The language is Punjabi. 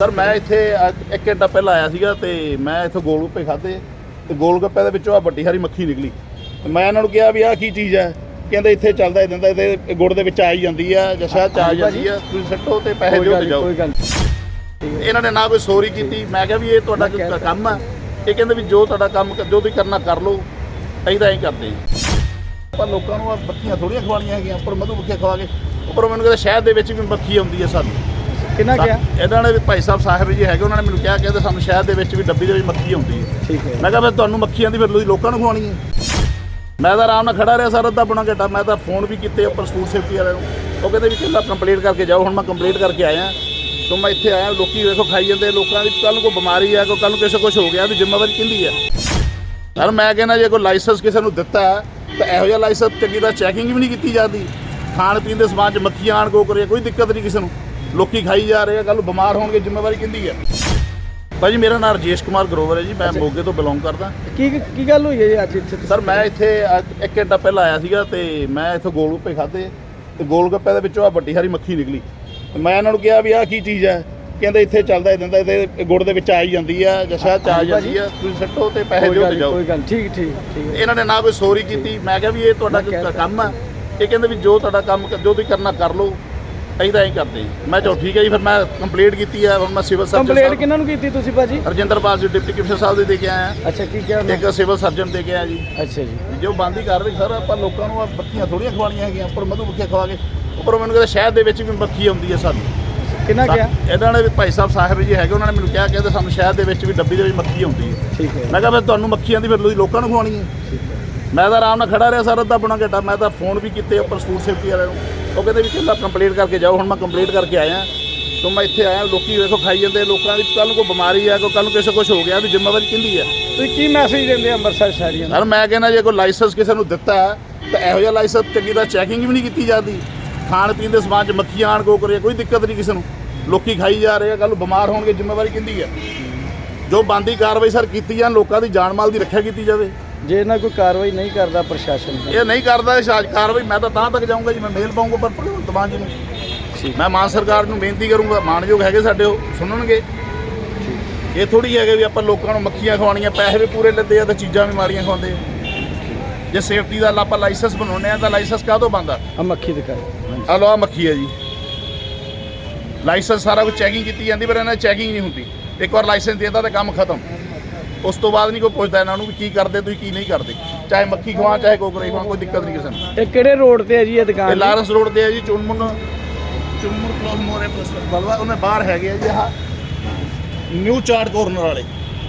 ਸਰ ਮੈਂ ਇੱਥੇ ਅੱਜ ਇੱਕ ਘੰਟਾ ਪਹਿਲਾਂ ਆਇਆ ਸੀਗਾ ਤੇ ਮੈਂ ਇੱਥੋਂ ਗੋਲ ਗੱਪੇ ਖਾਦੇ ਤੇ ਗੋਲ ਗੱਪੇ ਦੇ ਵਿੱਚੋਂ ਆ ਵੱਡੀ ਸਾਰੀ ਮੱਖੀ ਨਿਕਲੀ। ਤੇ ਮੈਂ ਇਹਨਾਂ ਨੂੰ ਕਿਹਾ ਵੀ ਆਹ ਕੀ ਚੀਜ਼ ਹੈ? ਕਹਿੰਦੇ ਇੱਥੇ ਚੱਲਦਾ ਇਦਾਂ ਦਾ ਇਹਦੇ ਗੁੜ ਦੇ ਵਿੱਚ ਆਈ ਜਾਂਦੀ ਆ ਜਾਂ ਸ਼ਾਇਦ ਚ ਆ ਜਾਂਦੀ ਆ ਤੁਸੀਂ ਸੱਟੋ ਤੇ ਪੈਸੇ ਦਿਓ ਤੇ ਜਾਓ। ਇਹਨਾਂ ਨੇ ਨਾ ਕੋਈ ਸੋਰੀ ਕੀਤੀ। ਮੈਂ ਕਿਹਾ ਵੀ ਇਹ ਤੁਹਾਡਾ ਕੰਮ ਆ। ਇਹ ਕਹਿੰਦੇ ਵੀ ਜੋ ਤੁਹਾਡਾ ਕੰਮ ਜੋ ਤੁਸੀਂ ਕਰਨਾ ਕਰ ਲਓ। ਅਸੀਂ ਤਾਂ ਐਂ ਕਰਦੇ ਆਪਾਂ ਲੋਕਾਂ ਨੂੰ ਮੱਖੀਆਂ ਥੋੜੀਆਂ ਖਵਾਉਣੀਆਂ ਹੈਗੀਆਂ ਉੱਪਰ ਮਧੂ ਮੱਖੀਆਂ ਖਵਾ ਕੇ ਉੱਪਰ ਮੈਨੂੰ ਕਹਿੰਦੇ ਸ਼ਹਿਦ ਦੇ ਵਿੱਚ ਵੀ ਮੱਖੀ ਆਉਂਦੀ ਹੈ ਸਾਨੂੰ। ਕਿੰਨਾ ਕਿਹਾ? ਇਹਨਾਂ ਨੇ ਵੀ ਭਾਈ ਸਾਹਿਬ ਸਾਹਿਬ ਜੀ ਹੈਗੇ ਉਹਨਾਂ ਨੇ ਮੈਨੂੰ ਕਿਹਾ ਕਹਿੰਦੇ ਸਾਨੂੰ ਸ਼ਹਿਦ ਦੇ ਵਿੱਚ ਵੀ ਡੱਬੀ ਦੇ ਵਿੱਚ ਮੱਖੀ ਆਉਂਦੀ ਹੈ। ਠੀਕ ਹੈ। ਮੈਂ ਕਿਹਾ ਫਿਰ ਤੁਹਾਨੂੰ ਮੱਖੀ ਆਂਦੀ ਫਿਰ ਤੁਸੀਂ ਲੋਕਾਂ ਨੂੰ ਖਵਾਉਣੀ ਹੈ? ਮੈਂ ਤਾਂ ਆਰਾਮ ਨਾਲ ਖੜਾ ਰਿਹਾ ਸਰ ਅੱਧਾ ਪੌਣਾ ਘੰਟਾ। ਮੈਂ ਤਾਂ ਫੋਨ ਵੀ ਕੀਤੇ ਉੱਪਰ ਫੂਡ ਸੇਫਟੀ ਵਾਲਿਆਂ ਨੂੰ। ਉਹ ਕਹਿੰਦੇ ਵੀ ਕਿੰਨਾ ਕੰਪਲੀਟ ਕਰਕੇ ਜਾਓ ਹੁਣ ਮੈਂ ਕੰਪਲੀਟ ਕਰਕੇ ਆਇਆ। ਤੋਂ ਮੈਂ ਇੱਥੇ ਆਇਆ ਲੋਕੀ ਵੇਖੋ ਖਾਈ ਜਾਂਦੇ ਲੋਕਾਂ ਦੀ ਕੱਲ ਨੂੰ ਕੋਈ ਬਿਮਾਰੀ ਆ ਕੋਈ ਕੱਲ ਨੂੰ ਕਿਸੇ ਕੁਝ ਹੋ ਗਿਆ ਵੀ ਜ਼ਿੰਮੇਵਾਰੀ ਕਿੰਦੀ ਹੈ ਸਰ ਮੈਂ ਕਹਿੰਦਾ ਜੇ ਕੋਈ ਲਾਇਸੈਂਸ ਕਿਸੇ ਨੂੰ ਦਿੱਤਾ ਹੈ, ਤਾਂ ਇਹੋ ਜਿਹਾ ਲਾਇਸੈਂਸ ਚੰਗੀ ਤਰ੍ਹਾਂ ਚੈਕਿੰਗ ਵੀ ਨਹੀਂ ਕੀਤੀ ਜਾਂਦੀ। ਖਾਣ ਪੀਣ ਦੇ ਸਮਾਨ 'ਚ ਮੱਖੀਆਂ ਆਣ ਕੋ ਕਰੇ ਕੋਈ ਦਿੱਕਤ ਨਹੀਂ ਕਿਸੇ ਨੂੰ। ਲੋਕੀ ਖਾਈ ਜਾ ਰਹੇ ਆ ਕੱਲ ਬਿਮਾਰ ਹੋਣਗੇ ਜ਼ਿੰਮੇਵਾਰੀ ਕਿੰਦੀ ਹੈ ਭਾਜੀ ਮੇਰਾ ਨਾਮ ਰਜੇਸ਼ ਕੁਮਾਰ ਗਰੋਵਰ ਹੈ ਜੀ ਮੈਂ। ਮੋਗੇ ਤੋਂ ਬਿਲੋਂਗ ਕਰਦਾ। ਕੀ ਕੀ ਗੱਲ ਹੋਈ ਹੈ ਜੀ ਅੱਜ ਇੱਥੇ? ਸਰ ਮੈਂ ਇੱਥੇ ਅੱਜ ਇੱਕ ਘੰਟਾ ਪਹਿਲਾਂ ਆਇਆ ਸੀਗਾ ਤੇ ਮੈਂ ਇੱਥੋਂ ਗੋਲ ਗੱਪੇ ਖਾਦੇ ਤੇ ਗੋਲ ਗੱਪੇ ਦੇ ਵਿੱਚੋਂ ਆ ਵੱਡੀ ਸਾਰੀ ਮੱਖੀ ਨਿਕਲੀ। ਤੇ ਮੈਂ ਇਹਨਾਂ ਨੂੰ ਕਿਹਾ ਵੀ ਆਹ ਕੀ ਚੀਜ਼ ਹੈ? ਕਹਿੰਦੇ ਇੱਥੇ ਚੱਲਦਾ ਇਦਾਂ ਦਾ ਇਹਦੇ ਗੁੜ ਦੇ ਵਿੱਚ ਆਈ ਜਾਂਦੀ ਆ ਜਾਂ ਸ਼ਾਇਦ ਚ ਆ ਜਾਂਦੀ ਆ ਤੁਸੀਂ ਸੱਟੋ ਤੇ ਪੈਸੇ ਦਿਓ ਤੇ ਜਾਓ। ਕੋਈ ਗੱਲ ਠੀਕ ਠੀਕ ਠੀਕ। ਇਹਨਾਂ ਨੇ ਨਾ ਕੋਈ ਸੋਰੀ ਕੀਤੀ। ਮੈਂ ਕਿਹਾ ਵੀ ਇਹ ਤੁਹਾਡਾ ਕੰਮ ਆ। ਇਹ ਕਹਿੰਦੇ ਵੀ ਜੋ ਤੁਹਾਡਾ ਕੰਮ ਜੋ ਤੁਸੀਂ ਕਰਨਾ ਕਰ ਲਓ। ਅਸੀਂ ਤਾਂ ਐਂ ਕਰਦੇ ਜੀ। ਮੈਂ ਚਲੋ ਠੀਕ ਹੈ ਜੀ ਫਿਰ ਮੈਂ ਕੰਪਲੀਟ ਕੀਤੀ ਹੈ ਹੁਣ ਮੈਂ ਸਿਵਲ ਸਰਜਨ ਕੰਪਲੇਂਟ ਸਾਹਿਬ ਕਿਹਨਾਂ ਨੂੰ ਕੀਤੀ ਤੁਸੀਂ ਭਾਜੀ? ਰਜਿੰਦਰ ਪਾਲ ਜੀ ਡਿਪਟੀ ਕਮਿਸ਼ਨਰ ਸਾਹਿਬ ਦੇ ਦੇ ਕੇ ਆਇਆ ਅੱਛਾ ਕੀ ਕਿਹਾ ਉਹਨੇ? ਇੱਕ ਸਿਵਲ ਸਰਜਨ ਦੇ ਕੇ ਆਇਆ ਜੀ। ਅੱਛਾ ਜੀ। ਜੋ ਬੰਦੀ ਕਰ ਰਹੀ ਸਰ ਆਪਾਂ ਲੋਕਾਂ ਨੂੰ ਆਹ ਮੱਖੀਆਂ ਥੋੜੀਆਂ ਖਵਾਉਣੀਆਂ ਹੈਗੀਆਂ ਉੱਪਰ ਮਧੂ ਮੱਖੀਆਂ ਖਵਾ ਕੇ। ਉੱਪਰ ਮੈਨੂੰ ਕਹਿੰਦੇ ਸ਼ਹਿਦ ਦੇ ਵਿੱਚ ਵੀ ਮੱਖੀ ਆਉਂਦੀ ਹੈ ਸਾਨੂੰ। ਕਿੰਨਾ ਕਿਹਾ? ਇਹਨਾਂ ਨੇ ਵੀ ਭਾਈ ਸਾਹਿਬ ਸਾਹਿਬ ਜੀ ਹੈਗੇ ਉਹਨਾਂ ਨੇ ਮੈਨੂੰ ਕਿਹਾ ਕਹਿੰਦੇ ਸਾਨੂੰ ਸ਼ਹਿਦ ਦੇ ਵਿੱਚ ਵੀ ਡੱਬੀ ਦੇ ਵਿੱਚ ਮੱਖੀ ਆਉਂਦੀ ਹੈ। ਠੀਕ ਹੈ। ਮੈਂ ਕਿਹਾ ਫਿਰ ਤੁਹਾਨੂੰ ਮੱਖੀ ਆਂਦੀ ਫਿਰ ਤੁਸੀਂ ਲੋਕਾਂ ਨੂੰ ਖਵਾਉਣੀ ਹੈ? ਹੈ। ਮੈਂ ਤਾਂ ਆਰਾਮ ਨਾਲ ਖੜਾ ਰਿਹਾ ਸਰ ਅੱਧਾ ਪੌਣਾ ਘੰਟਾ। ਮੈਂ ਤਾਂ ਫੋਨ ਵੀ ਕੀਤੇ ਉੱਪਰ ਫੂਡ ਸੇਫਟੀ ਵਾਲਿਆਂ ਨੂੰ। ਉਹ ਕਹਿੰਦੇ ਵੀ ਕਿੰਨਾ ਕੰਪਲੀਟ ਕਰਕੇ ਜਾਓ ਹੁਣ ਮੈਂ ਕੰਪਲੀਟ ਕਰਕੇ ਆਇਆ। ਤੋਂ ਮੈਂ ਇੱਥੇ ਆਇਆ ਲੋਕੀ ਵੇਖੋ ਖਾਈ ਜਾਂਦੇ ਲੋਕਾਂ ਦੀ ਕੱਲ ਨੂੰ ਕੋਈ ਬਿਮਾਰੀ ਆ ਕੋਈ ਕੱਲ ਨੂੰ ਕਿਸੇ ਕੁਝ ਹੋ ਗਿਆ ਵੀ ਜ਼ਿੰਮੇਵਾਰੀ ਕਿੰਦੀ ਹੈ ਤੁਸੀਂ ਕੀ ਮੈਸੇਜ ਦਿੰਦੇ ਅੰਮ੍ਰਿਤਸਰ ਸ਼ਹਿਰੀਆਂ ਨੂੰ? ਸਰ ਮੈਂ ਕਹਿੰਦਾ ਜੇ ਕੋਈ ਲਾਇਸੈਂਸ ਕਿਸੇ ਨੂੰ ਦਿੱਤਾ ਹੈ, ਤਾਂ ਇਹੋ ਜਿਹਾ ਲਾਇਸੈਂਸ ਚੰਗੀ ਤਰ੍ਹਾਂ ਚੈਕਿੰਗ ਵੀ ਨਹੀਂ ਕੀਤੀ ਜਾਂਦੀ। ਖਾਣ ਪੀਣ ਦੇ ਸਮਾਨ 'ਚ ਮੱਖੀਆਂ ਆਣ ਕੋ ਕਰੇ ਕੋਈ ਦਿੱਕਤ ਨਹੀਂ ਕਿਸੇ ਨੂੰ। ਲੋਕੀ ਖਾਈ ਜਾ ਰਹੇ ਆ ਕੱਲ ਨੂੰ ਬਿਮਾਰ ਹੋਣਗੇ ਜ਼ਿੰਮੇਵਾਰੀ ਕਿੰਦੀ ਹੈ ਜੋ ਬੰਦੀ ਕਾਰਵਾਈ ਸਰ ਕੀਤੀ ਜਾਣ ਲੋਕਾਂ ਦੀ ਜਾਨ ਮਾਲ ਦੀ ਰੱਖਿਆ ਕੀਤੀ ਜਾਵੇ। ਜੇ ਇਹਨਾਂ ਕੋਈ ਕਾਰਵਾਈ ਨਹੀਂ ਕਰਦਾ ਪ੍ਰਸ਼ਾਸਨ ਇਹ ਨਹੀਂ ਕਰਦਾ ਇਹ ਸ਼ਾਜ ਕਾਰਵਾਈ ਮੈਂ ਤਾਂ ਤਾਂ ਤੱਕ ਜਾਊਂਗਾ ਜੀ ਮੈਂ ਮੇਲ ਪਾਊਂਗਾ ਪਰ ਭਗਵੰਤ ਮਾਨ ਜੀ ਨੂੰ। ਮੈਂ ਮਾਨ ਸਰਕਾਰ ਨੂੰ ਬੇਨਤੀ ਕਰੂੰਗਾ ਮਾਨਯੋਗ ਹੈਗੇ ਸਾਡੇ ਉਹ ਸੁਣਨਗੇ। ਇਹ ਥੋੜੀ ਹੈਗੇ ਵੀ ਆਪਾਂ ਲੋਕਾਂ ਨੂੰ ਮੱਖੀਆਂ ਖਵਾਉਣੀਆਂ ਪੈਸੇ ਵੀ ਪੂਰੇ ਲੈਂਦੇ ਆ ਤੇ ਚੀਜ਼ਾਂ ਵੀ ਮਾੜੀਆਂ ਖਵਾਉਂਦੇ ਆ। ਜੇ ਸੇਫਟੀ ਦਾ ਆਪਾਂ ਲਾਇਸੈਂਸ ਬਣਾਉਣੇ ਆ ਤਾਂ ਲਾਇਸੈਂਸ ਕਾਹਤੋਂ ਬੰਦਾ ਆ ਮੱਖੀ ਦਿਖਾਓ। ਆ ਲੋ ਆ ਮੱਖੀ ਹੈ ਜੀ। ਲਾਇਸੈਂਸ ਸਾਰਾ ਕੁਝ ਚੈਕਿੰਗ ਕੀਤੀ ਜਾਂਦੀ ਪਰ ਇਹਨਾਂ ਚੈਕਿੰਗ ਨਹੀਂ ਹੁੰਦੀ। ਇੱਕ ਵਾਰ ਲਾਇਸੈਂਸ ਦੇਤਾ ਤਾਂ ਕੰਮ ਖਤਮ। ਉਸ ਤੋਂ ਬਾਅਦ ਨਹੀਂ ਕੋਈ ਪੁੱਛਦਾ ਇਹਨਾਂ ਨੂੰ ਵੀ ਕੀ ਕਰਦੇ ਤੁਸੀਂ ਕੀ ਨਹੀਂ ਕਰਦੇ। ਚਾਹੇ ਮੱਖੀ ਖਵਾ ਚਾਹੇ ਕੋਕਰੇ ਖਵਾ ਕੋਈ ਦਿੱਕਤ ਨਹੀਂ ਕਿਸੇ ਨੂੰ। ਇਹ ਕਿਹੜੇ ਰੋਡ ਤੇ ਹੈ ਜੀ ਇਹ ਇਹ ਦੁਕਾਨ ਲਾਰੈਂਸ ਰੋਡ ਤੇ ਹੈ ਜੀ ਚੁੰਮਨ ਚੁੰਮਨ ਕਲੋਸ ਮੋਰੇ ਪਲਸ ਬਲਵਾ ਉਹਨੇ ਬਾਹਰ ਹੈਗੇ ਆ ਜੀ ਆਹ। ਨਿਊ ਚਾਰਟ ਕਾਰਨਰ ਵਾਲੇ।